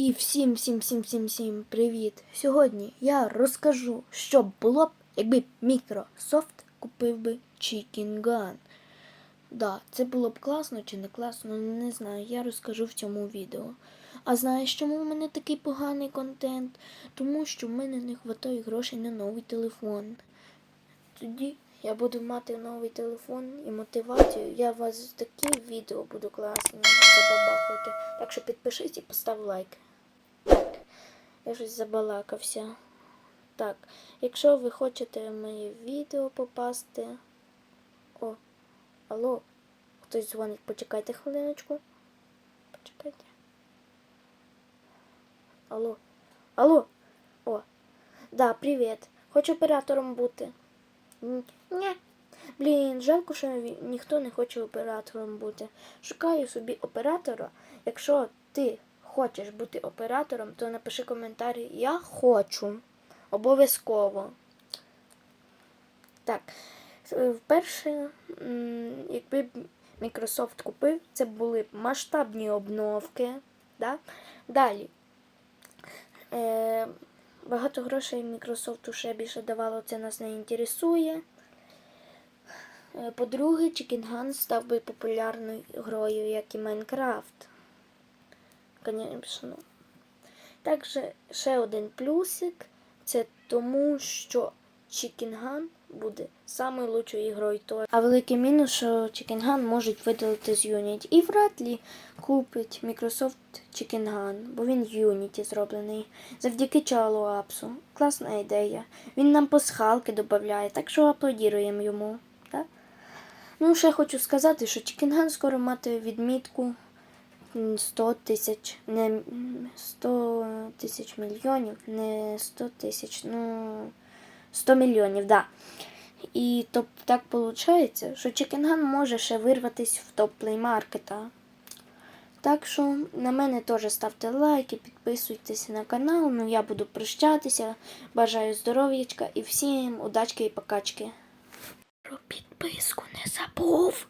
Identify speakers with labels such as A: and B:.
A: І всім, всім, всім, всім, всім привіт! Сьогодні я розкажу, що було б, якби Microsoft купив би Chicken Gun. Да, це було б класно чи не класно, не знаю. Я розкажу в цьому відео. А знаєш, чому в мене такий поганий контент? Тому що в мене не вистачає грошей на новий телефон. Тоді я буду мати новий телефон і мотивацію. Я вас такі відео буду класні забабахувати. Так що підпишись і постав лайк. Я щось забалакався. Так, якщо ви хочете моє відео попасти. О, алло, хтось дзвонить, почекайте хвилиночку. Почекайте. Алло. Алло. О. Да, привіт. Хочу оператором бути. Ні. Блін, жалко, що ніхто не хоче оператором бути. Шукаю собі оператора. Якщо ти хочеш бути оператором, то напиши коментарі Я хочу. Обов'язково. Так. е, Вперше, якби Microsoft купив, це були б масштабні обновки. Да? Далі. Е, багато грошей Microsoft ще більше давало, це нас не інтересує. Е, По-друге, Chicken Gun став би популярною грою, як і Майнкрафт. Звісно. Також ще один плюсик це тому, що Gun буде самою лучшою грою. то- А великий мінус, що Gun можуть видалити з Unity. І вряд ли купить Microsoft Gun, бо він в Unity зроблений. Завдяки Чалу Апсу. Класна ідея. Він нам пасхалки додає, так що аплодіруємо йому. Так? Ну, ще хочу сказати, що Gun скоро мати відмітку 100 тисяч, не 100 тисяч мільйонів, не 100 тисяч, ну 100 мільйонів, да. І то так виходить, що Gun може ще вирватися в топ плеймаркета. Так що на мене теж ставте лайки, підписуйтесь на канал. Ну я буду прощатися. Бажаю здоров'ячка і всім удачки і покачки. Про підписку не забув.